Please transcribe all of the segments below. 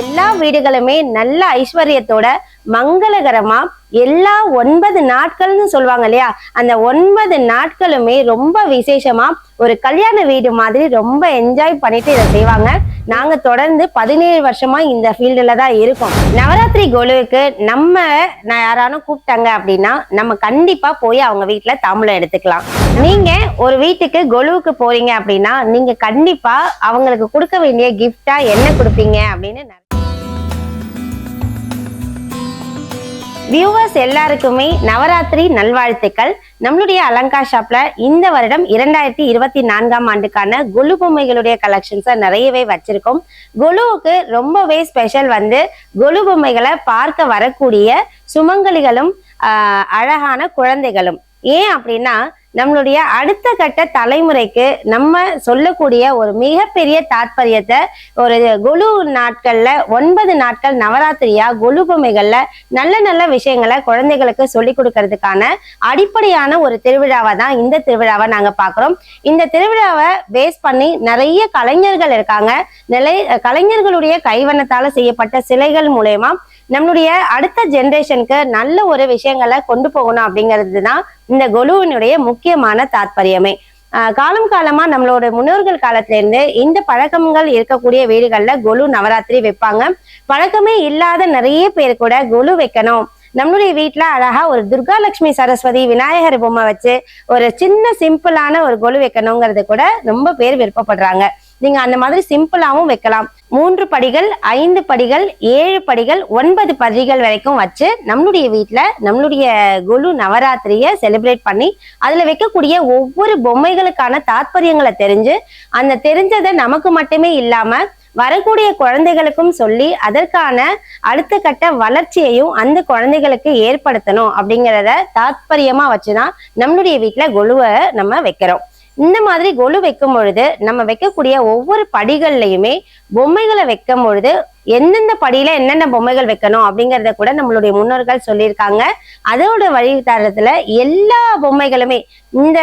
எல்லா வீடுகளுமே நல்ல ஐஸ்வர்யத்தோட மங்களகரமா எல்லா ஒன்பது நாட்கள்னு சொல்லுவாங்க இல்லையா? அந்த ஒன்பது நாட்களுமே ரொம்ப விசேஷமா ஒரு கல்யாண வீடு மாதிரி ரொம்ப என்ஜாய் பண்ணிட்டு இதை செய்வாங்க. நாங்க தொடர்ந்து பதினேழு வருஷமா இந்த ஃபீல்டுல தான் இருக்கோம். நவராத்திரி கொலுவுக்கு நம்ம நான் யாரானும் கூப்பிட்டாங்க அப்படின்னா நம்ம கண்டிப்பா போய் அவங்க வீட்டுல தாம்பூலம் எடுத்துக்கலாம். நீங்க ஒரு வீட்டுக்கு கொலுவுக்கு போறீங்க அப்படின்னா நீங்க கண்டிப்பா அவங்களுக்கு கொடுக்க வேண்டிய கிஃப்டா என்ன கொடுப்பீங்க அப்படின்னு வியூவர்ஸ் எல்லாருக்குமே நவராத்திரி நல்வாழ்த்துக்கள். நம்மளுடைய அலங்கா ஷாப்ல இந்த வருடம் இரண்டாயிரத்தி இருபத்தி நான்காம் ஆண்டுக்கான குலு பொம்மைகளுடைய கலெக்ஷன்ஸை நிறையவே வச்சிருக்கோம். குலுவுக்கு ரொம்பவே ஸ்பெஷல் வந்து குலு பொம்மைகளை பார்க்க வரக்கூடிய சுமங்கலிகளும் அழகான குழந்தைகளும். ஏன் அப்படின்னா நம்மளுடைய அடுத்த கட்ட தலைமுறைக்கு நம்ம சொல்லக்கூடிய ஒரு மிகப்பெரிய தாத்பரியத்தை ஒரு கொலு நாட்கள்ல ஒன்பது நாட்கள் நவராத்திரியா கொலு பொம்மைகள்ல நல்ல நல்ல விஷயங்களை குழந்தைகளுக்கு சொல்லி கொடுக்கறதுக்கான அடிப்படையான ஒரு திருவிழாவை தான் இந்த திருவிழாவை நாங்க பாக்குறோம் இந்த திருவிழாவை பேஸ் பண்ணி நிறைய கலைஞர்கள் இருக்காங்க. நிலை கலைஞர்களுடைய கைவண்ணத்தால செய்யப்பட்ட சிலைகள் மூலயமா நம்மளுடைய அடுத்த ஜென்ரேஷனுக்கு நல்ல ஒரு விஷயங்களை கொண்டு போகணும் அப்படிங்கிறது தான் இந்த கொலுவினுடைய முக்கியமான தாற்பயமே. ஆஹ் காலம் காலமா நம்மளோட முன்னோர்கள் காலத்துல இருந்து இந்த பழக்கங்கள் இருக்கக்கூடிய வீடுகள்ல கொலு நவராத்திரி வைப்பாங்க. பழக்கமே இல்லாத நிறைய பேர் கூட கொலு வைக்கணும். நம்மளுடைய வீட்ல அழகா ஒரு துர்கா லட்சுமி சரஸ்வதி விநாயகர் பொம்மை வச்சு ஒரு சின்ன சிம்பிளான ஒரு கொலு வைக்கணுங்கிறது கூட ரொம்ப பேர் விருப்பப்படுறாங்க. நீங்க அந்த மாதிரி சிம்பிளாவும் வைக்கலாம். மூன்று படிகள் ஐந்து படிகள் ஏழு படிகள் ஒன்பது படிகள் வரைக்கும் வச்சு நம்மளுடைய வீட்டில் நம்மளுடைய குரு நவராத்திரியை செலிப்ரேட் பண்ணி அதில் வைக்கக்கூடிய ஒவ்வொரு பொம்மைகளுக்கான தாத்பரியங்களை தெரிஞ்சு அந்த தெரிஞ்சதை நமக்கு மட்டுமே இல்லாமல் வரக்கூடிய குழந்தைகளுக்கும் சொல்லி அதற்கான அடுத்த கட்ட வளர்ச்சியையும் அந்த குழந்தைகளுக்கு ஏற்படுத்தணும் அப்படிங்கிறத தாத்பரியமா வச்சுதான் நம்மளுடைய வீட்டில் கொலுவை நம்ம வைக்கிறோம். இந்த மாதிரி கொலு வைக்கும் பொழுது நம்ம வைக்கக்கூடிய ஒவ்வொரு படிகள்லையுமே பொம்மைகளை வைக்கும் பொழுது எந்தெந்த படியில என்னென்ன பொம்மைகள் வைக்கணும் அப்படிங்கறத கூட நம்மளுடைய முன்னோர்கள் சொல்லியிருக்காங்க. அதோட வழித்தரத்துல எல்லா பொம்மைகளுமே இந்த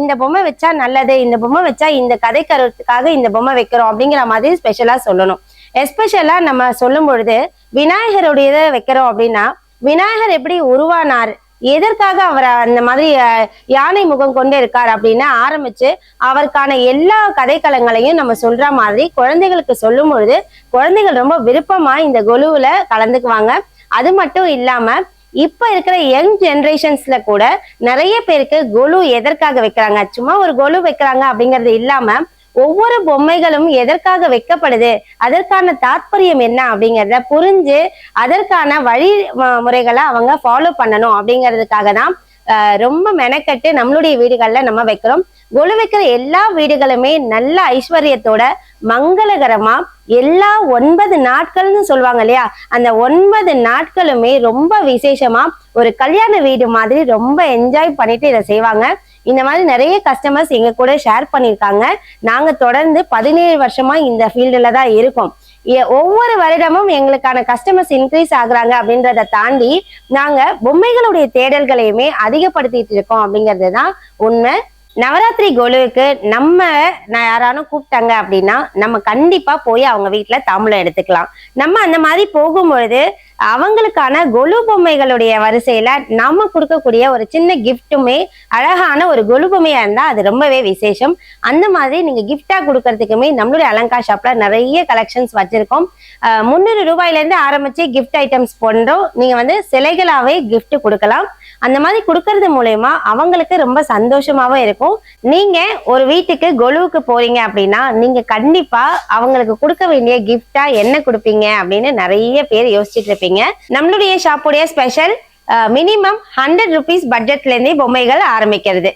இந்த பொம்மை வச்சா நல்லது இந்த பொம்மை வச்சா இந்த கதை கருத்துக்காக இந்த பொம்மை வைக்கிறோம் அப்படிங்கிற மாதிரி ஸ்பெஷலா சொல்லணும். எஸ்பெஷலா நம்ம சொல்லும் பொழுது விநாயகருடையதை வைக்கிறோம் அப்படின்னா விநாயகர் எப்படி உருவானார் எதற்காக அவர் அந்த மாதிரி யானை முகம் கொண்டு இருக்கார் அப்படின்னு ஆரம்பிச்சு அவருக்கான எல்லா கதைக்களங்களையும் நம்ம சொல்ற மாதிரி குழந்தைகளுக்கு சொல்லும் பொழுது குழந்தைகள் ரொம்ப விருப்பமா இந்த கொலுவுல கலந்துக்குவாங்க. அது மட்டும் இல்லாம இப்ப இருக்கிற யங் ஜெனரேஷன்ஸ்ல கூட நிறைய பேருக்கு கொலு எதற்காக வைக்கிறாங்க? சும்மா ஒரு கொலு வைக்கிறாங்க அப்படிங்கிறது இல்லாம ஒவ்வொரு பொம்மைகளும் எதற்காக வைக்கப்படுது? அதற்கான தாத்பரியம் என்ன அப்படிங்கிறத புரிஞ்சு அதற்கான வழி முறைகளை அவங்க ஃபாலோ பண்ணணும் அப்படிங்கிறதுக்காக தான் ஆஹ், ரொம்ப மெனக்கட்டு நம்மளுடைய வீடுகள்ல நம்ம வைக்கிறோம். கொலு வைக்கிற எல்லா வீடுகளுமே நல்ல ஐஸ்வர்யத்தோட மங்களகரமா எல்லா ஒன்பது நாட்கள்னு சொல்லுவாங்க இல்லையா? அந்த ஒன்பது நாட்களுமே ரொம்ப விசேஷமா ஒரு கல்யாண வீடு மாதிரி ரொம்ப என்ஜாய் பண்ணிட்டு இதை செய்வாங்க. இந்த மாதிரி நிறைய கஸ்டமர்ஸ் எங்க கூட ஷேர் பண்ணியிருக்காங்க. நாங்க தொடர்ந்து பதினேழு வருஷமா இந்த ஃபீல்டுல தான் இருக்கோம். ஒவ்வொரு வருடமும் எங்களுக்கான கஸ்டமர்ஸ் இன்க்ரீஸ் ஆகுறாங்க அப்படின்றத தாண்டி நாங்க பொம்மைகளுடைய தேடல்களையுமே அதிகப்படுத்திட்டு இருக்கோம் அப்படிங்கிறது தான் உண்மை. நவராத்திரி கொலுவுக்கு நம்ம நான் யாரானும் கூப்பிட்டாங்க அப்படின்னா நம்ம கண்டிப்பா போய் அவங்க வீட்டுல தாம்பூலம் எடுத்துக்கலாம். நம்ம அந்த மாதிரி போகும்பொழுது அவங்களுக்கான கொலு பொம்மைகளுடைய வரிசையில நாம கொடுக்கக்கூடிய ஒரு சின்ன கிஃப்ட்டுமே அழகான ஒரு கொலு பொம்மையா இருந்தா அது ரொம்பவே விசேஷம். அந்த மாதிரி நீங்க கிஃப்டா கொடுக்கறதுக்குமே நம்மளுடைய அலங்கா ஷாப்ல நிறைய கலெக்ஷன்ஸ் வச்சிருக்கோம். முந்நூறு ரூபாயில இருந்து ஆரம்பிச்சு கிஃப்ட் ஐட்டம்ஸ் பண்றோம் நீங்க வந்து சிலைகளாவே கிஃப்ட் கொடுக்கலாம். அந்த மாதிரி கொடுக்கறது மூலயமா அவங்களுக்கு ரொம்ப சந்தோஷமாவும் இருக்கும். நீங்க ஒரு வீட்டுக்கு கொலுவுக்கு போறீங்க அப்படின்னா நீங்க கண்டிப்பா அவங்களுக்கு கொடுக்க வேண்டிய கிஃப்டா என்ன கொடுப்பீங்க அப்படின்னு நிறைய பேர் யோசிச்சுட்டு இருப்பீங்க. நம்மளுடைய ஷாப்புடைய ஸ்பெஷல் மினிமம் ஹண்ட்ரட் ருபீஸ் பட்ஜெட்ல இருந்தே பொம்மைகள் ஆரம்பிக்கிறது.